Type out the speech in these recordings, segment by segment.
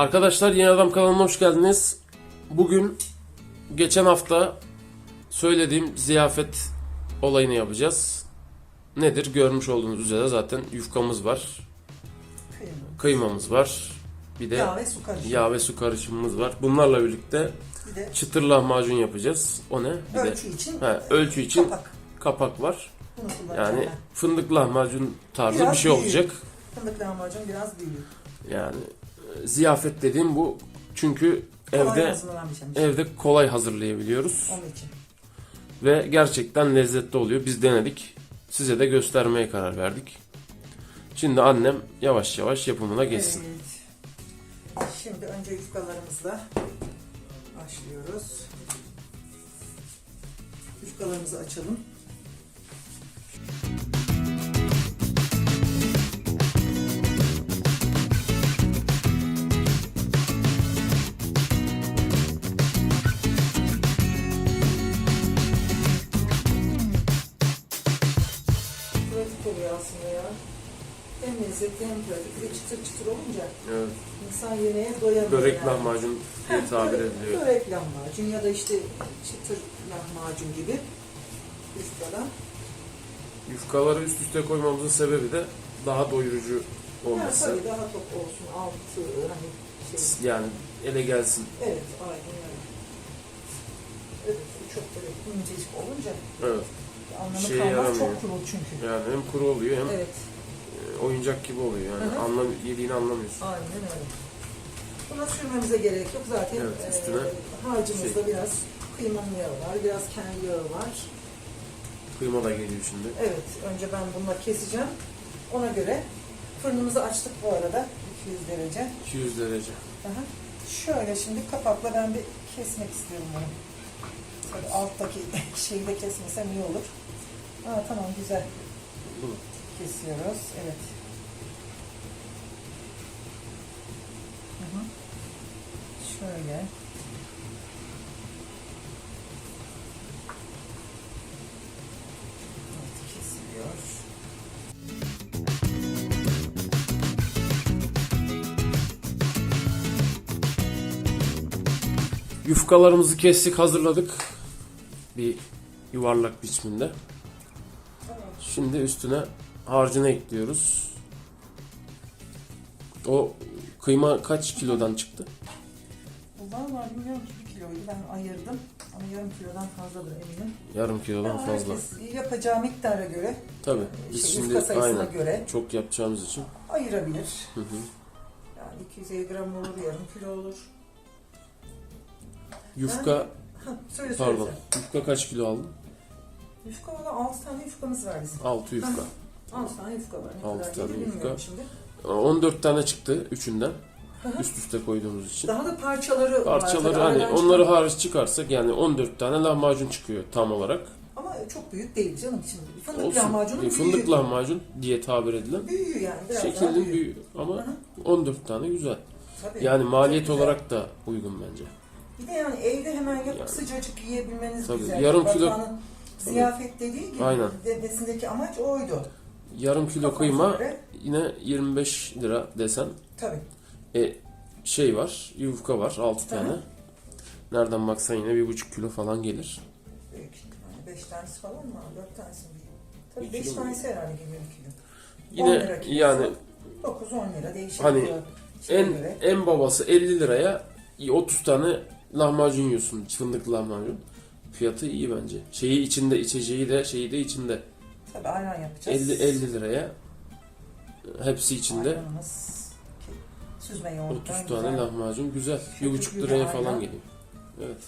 Arkadaşlar Yeni Adam kanalına hoş geldiniz. Bugün geçen hafta söylediğim ziyafet olayını yapacağız. Nedir? Görmüş olduğunuz üzere zaten yufkamız var, Kıyma. kıymamız var. Bir de Yağ ve su karışımı. yağ ve su karışımımız var. Bunlarla birlikte Bir de çıtır lahmacun yapacağız. O ne? Bir de ölçü için ha, ölçü için kapak. kapak var. Yani fındık lahmacun tarzı Biraz bir şey büyük. olacak. Fındık lahmacun biraz büyük. Yani ziyafet dediğim bu. Çünkü Kolay evde şeymiş. evde kolay hazırlayabiliyoruz Onun için. ve gerçekten lezzetli oluyor. Biz denedik. Size de göstermeye karar verdik. Şimdi annem yavaş yavaş yapımına geçsin. Evet. Şimdi önce yufkalarımızla başlıyoruz. Yufkalarımızı açalım. Lezzetli hem pratik. Bir de çıtır çıtır olunca Evet. insan yemeğe doyamıyor. Börek yani. lahmacun diye tabir ediliyor. Börek lahmacun ya da işte çıtır lahmacun gibi yufkadan. Yufkaları üst üste koymamızın sebebi de daha doyurucu Yani olması. tabii daha top olsun altı hani şey. Yani ele gelsin. Evet aynen öyle. Evet bu çok böyle incecik olunca Evet. anlamı Şeye kalmaz yaramıyor. çok kuru çünkü. Yani hem kuru oluyor hem Evet oyuncak gibi oluyor. Yani Hı hı. anlam yediğini anlamıyorsun. aynen öyle. Buna sürmemize gerek yok zaten Evet, üstüne e, harcımızda biraz kıymanın yağı var, biraz kendi yağı var. Kıyma da geliyor şimdi. Evet, önce ben bunları keseceğim. Ona göre fırınımızı açtık bu arada. 200 derece. 200 derece. Aha. Şöyle şimdi kapakla ben bir kesmek istiyorum bunu. Şöyle alttaki şeyi de kesmesem iyi olur. Aa, tamam güzel Bu mu? Kesiyoruz. Evet. Hı hı. Şöyle. Yufkalarımızı kestik, hazırladık. Bir yuvarlak biçiminde. Şimdi üstüne harcını ekliyoruz. O kıyma kaç kilodan çıktı? Valla bilmiyorum ki bir kiloyu ben ayırdım. Ama yarım kilodan fazladır eminim. Yarım kilodan Ama fazla. herkes yapacağı miktara göre, Tabii. Biz şey, şimdi aynen göre çok yapacağımız için. ayırabilir. Hı hı. Yani 250 gram olur, yarım kilo olur. Yufka Ha, söyle pardon. söyle. Yufka kaç kilo aldın? Yufka valla 6 tane yufkamız var bizim. 6 yufka. 6 tane yufka var. Ne Altı kadar tane gelir bilmiyorum yufka. şimdi. 14 tane çıktı üçünden. Üst üste koyduğumuz için. Daha da parçaları var. Parçaları tabii, hani aradan onları çıkan. hariç çıkarsak yani 14 tane lahmacun çıkıyor tam olarak. Ama çok büyük değil canım şimdi. Fındık Olsun. lahmacunun E, büyüğü. Fındık lahmacun diye tabir edilen. Büyüğü yani. Biraz daha Şeklinin büyüğü. büyüğü ama Hı hı. 14 tane güzel. Tabii. Yani maliyet Çok güzel. olarak da uygun bence. Bir de yani evde hemen yapıp Yani. sıcacık yiyebilmeniz Tabii, güzel. yarım kilo- Ziyafet dediği gibi Aynen. dedesindeki amaç oydu. Yarım kilo Kafasına kıyma göre, yine 25 lira desen. Tabii. E şey var, yufka var 6 Hı tane. Nereden baksan yine 1,5 kilo falan gelir. Büyük. Yani beş tanesi falan mı? Dört tanesi mi? Tabii Bir beş kilo mu? tanesi herhalde gibi bir kilo. 10 lira Yine kilosu. yani 9-10 lira değişik. Hani oluyor şeye en göre. en babası 50 liraya 30 tane lahmacun yiyorsun. Fındıklı lahmacun. Fiyatı iyi bence. Şeyi içinde, içeceği de, şeyi de içinde. Tabii ayran yapacağız. 50 50 liraya hepsi içinde. Ayranımız süzme yoğurttan 30 tane güzel. lahmacun güzel. Köpüklü 1,5 bir liraya ayran. falan geliyor. Evet.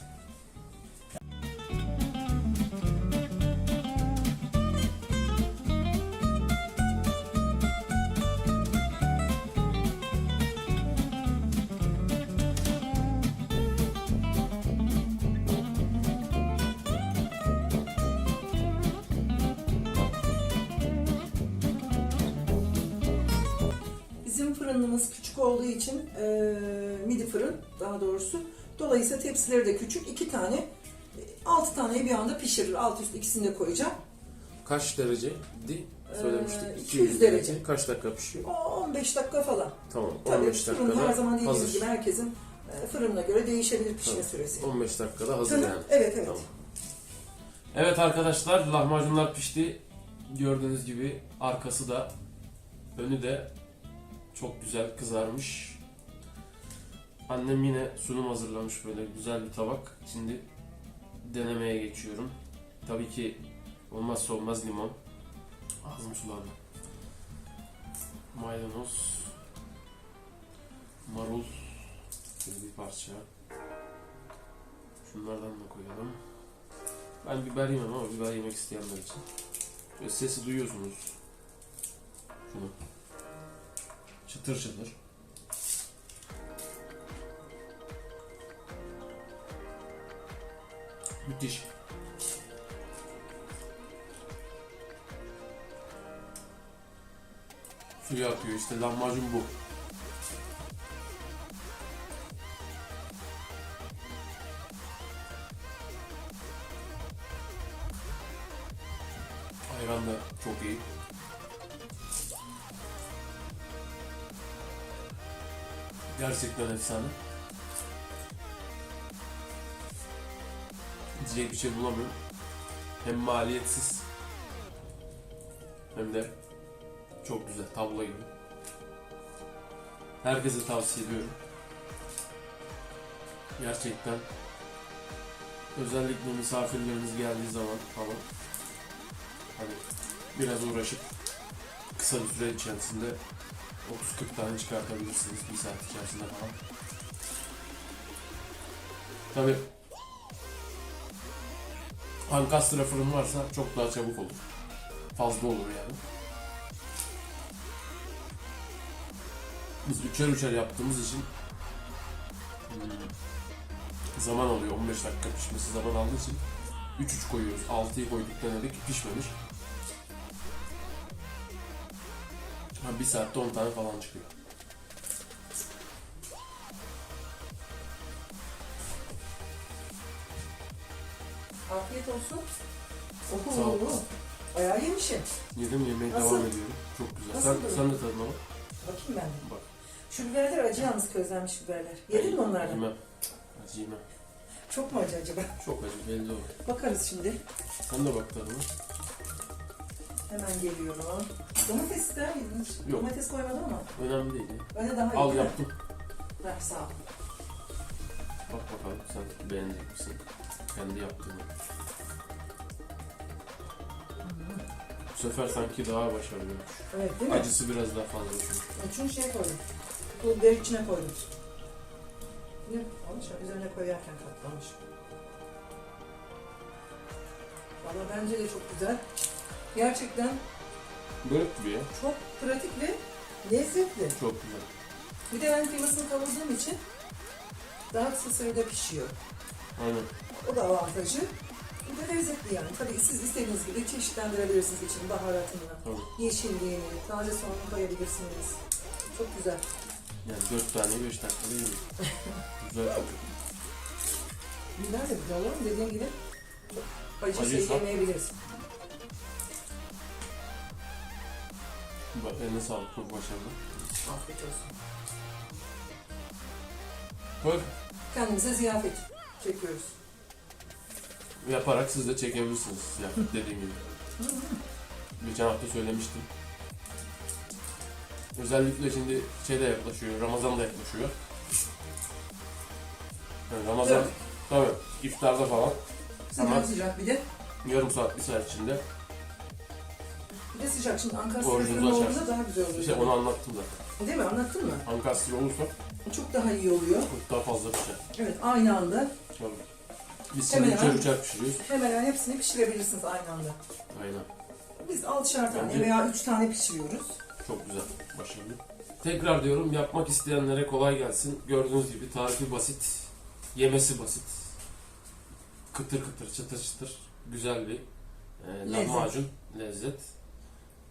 Fırınımız küçük olduğu için e, midi fırın daha doğrusu. Dolayısıyla tepsileri de küçük. iki tane, e, altı taneyi bir anda pişirir. Alt üst ikisini de koyacağım. Kaç dereceydi söylemiştik. Ee, 200 200 derece. Kaç dakika pişiyor? O 15 dakika falan. Tamam. Tabii 15 fırın dakikada her zaman dediğimiz hazır. gibi herkesin e, fırınına göre değişebilir pişme Tabii. süresi. 15 dakikada hazır Tamam, yani. Evet evet. Tamam. Evet arkadaşlar lahmacunlar pişti. Gördüğünüz gibi arkası da önü de çok güzel kızarmış. Annem yine sunum hazırlamış böyle güzel bir tabak. Şimdi denemeye geçiyorum. Tabii ki olmazsa olmaz limon. Ağzım sulandı. Maydanoz. Marul. Şöyle bir parça. Şunlardan da koyalım. Ben biber yemem ama biber yemek isteyenler için. Böyle sesi duyuyorsunuz. Şunu. Çıtır çıtır. Müthiş. Suyu akıyor işte lahmacun bu. Ayran da çok iyi. Gerçekten efsane. Diyecek bir şey bulamıyorum. Hem maliyetsiz hem de çok güzel tablo gibi. Herkese tavsiye ediyorum. Gerçekten özellikle misafirleriniz geldiği zaman falan hani biraz uğraşıp kısa bir süre içerisinde 30-40 tane çıkartabilirsiniz bir saat içerisinde falan. Tabi Ankastra fırın varsa çok daha çabuk olur. Fazla olur yani. Biz üçer üçer yaptığımız için hmm, zaman alıyor. 15 dakika pişmesi zaman aldığı için 3-3 koyuyoruz. 6'yı koyduk denedik pişmemiş. Ha, bir saatte 10 tane falan çıkıyor. Afiyet olsun. Sağ ol. Bayağı yemişim. Yedim yemeye Nasıl? devam ediyorum. Çok güzel. Nasıl Sen, durum? sen de tadına bak. Bakayım ben de. Bak. Şu biberler acı yalnız közlenmiş biberler. Yedin mi onlardan? Yemem. Acı yemem. Çok mu acı acaba? Çok acı belli olur. Bakarız şimdi. Sen de bak tadına. Hemen geliyorum. Domates ister miydin? hiç? Yok. Domates koymadım ama. Önemli değil. ya. De daha iyi. Al değil mi? yaptım. Ver sağ ol. Bak bakalım sen beğenecek misin? Kendi yaptığını. Bu sefer sanki daha başarılıymış. Evet değil mi? Acısı biraz daha fazla çünkü. Çünkü şey koydum. Der içine koydum. Ne? Olmuş ya, üzerine koyarken katlamış. Valla bence de çok güzel. Gerçekten Börek gibi ya. çok pratik ve lezzetli. Çok güzel. Bir de ben kıymasını kavurduğum için daha kısa sürede pişiyor. Aynen. O da avantajı. Bir de lezzetli yani. Tabii siz istediğiniz gibi çeşitlendirebilirsiniz için baharatını, Tabii. yeşilliğini, taze soğanı koyabilirsiniz. Çok güzel. Yani 4 tane 5 dakikada yiyoruz. güzel tadı. Biber de güzel olur mu? Dediğim gibi acı şey Acıysa- yemeyebilirsin. Eline sağlık çok başarılı. Afiyet olsun. Bak Kendimize ziyafet çekiyoruz. yaparak siz de çekebilirsiniz ya dediğim gibi. Geçen hafta söylemiştim. Özellikle şimdi şey de yaklaşıyor, Ramazan da yaklaşıyor. Yani Ramazan Evet. tabii iftarda falan Sıcak Ama- sıcak bir de yarım saat bir saat içinde bir de sıcak. Şimdi Ankara Orucunuzu sürüsünün olduğunda daha güzel oluyor. işte onu anlattım zaten. Değil mi? Anlattın mı? Ankastre olursa Çok daha iyi oluyor. çok daha fazla pişer. Evet aynı anda Tabii. Biz şimdi Hemen üçer hemen. üçer pişiriyoruz. hemen hemen hepsini pişirebilirsiniz aynı anda. Aynen. Biz 6'şar tane Bence- veya 3 tane pişiriyoruz. Çok güzel. Başarılı. Tekrar diyorum yapmak isteyenlere kolay gelsin. Gördüğünüz gibi tarifi basit. Yemesi basit. Kıtır kıtır, çıtır çıtır. Güzel bir e, Lezzet. lahmacun, lezzet.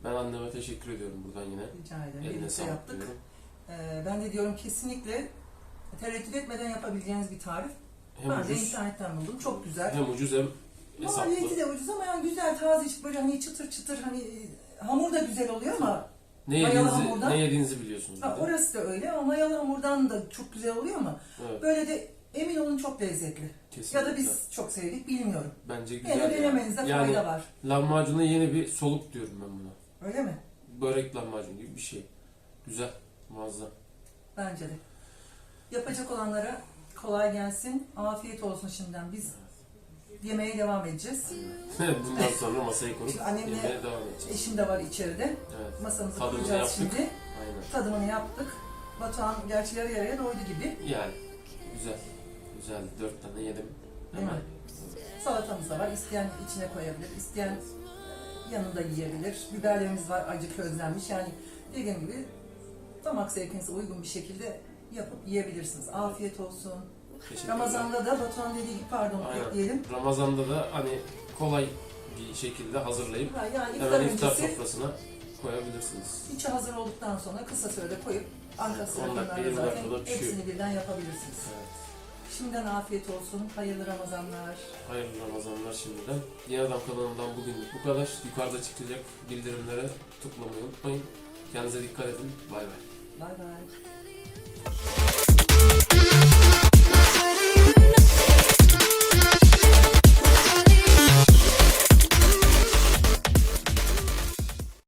Ben anneme teşekkür ediyorum buradan yine. Rica ederim. Eline Birlikte sağlık yaptık. diyorum. Ee, ben de diyorum kesinlikle tereddüt etmeden yapabileceğiniz bir tarif. Hem ben de ucuz, internetten buldum. Çok güzel. hem ucuz hem Maliyeti hesaplı. de ucuz ama yani güzel, taze, böyle hani çıtır çıtır hani hamur da güzel oluyor ama Ne Mayalı yediğinizi, hamurdan- ne yediğinizi biliyorsunuz. ha, orası da öyle ama mayalı hamurdan da çok güzel oluyor ama Evet, böyle de emin olun çok lezzetli. kesinlikle. Ya da biz çok sevdik bilmiyorum. Bence güzel. Yine yani. denemenizde Yani fayda var. lahmacuna yeni bir soluk diyorum ben buna. Öyle mi? Börek lahmacun gibi bir şey. Güzel, muazzam. Bence de. Yapacak olanlara kolay gelsin. Afiyet olsun şimdiden. Biz yemeğe devam edeceğiz. Bundan sonra masayı kurup Şimdi annemle- yemeğe devam edeceğiz. Eşim de var içeride. Evet, Masamızı Tadımızı kuracağız yaptık. şimdi. aynen. Tadımını yaptık. Batuhan gerçi yarı yarıya doydu gibi. Yani güzel. Güzel. Dört tane yedim. Hemen. Salatamız da var. İsteyen içine koyabilir. isteyen yanında yiyebilir. Biberlerimiz var acı közlenmiş. Yani dediğim gibi damak zevkinize uygun bir şekilde yapıp yiyebilirsiniz. Afiyet olsun. Teşekkürler. Ramazan'da da Batuhan dediği gibi pardon Aynen. ekleyelim. Ramazan'da da hani kolay bir şekilde hazırlayıp Ha, yani iftar hemen iftar öncesi sofrasına koyabilirsiniz. içi hazır olduktan sonra kısa sürede koyup arka On dakika, sırasında yirmi zaten dakikada pişiyor. hepsini birden yapabilirsiniz. Evet. Şimdiden afiyet olsun. Hayırlı Ramazanlar. Hayırlı Ramazanlar şimdiden. Yeni Adam kanalından bugünlük bu kadar. Yukarıda çıkacak bildirimlere tıklamayı unutmayın. Kendinize dikkat edin. Bay bay. Bay bay.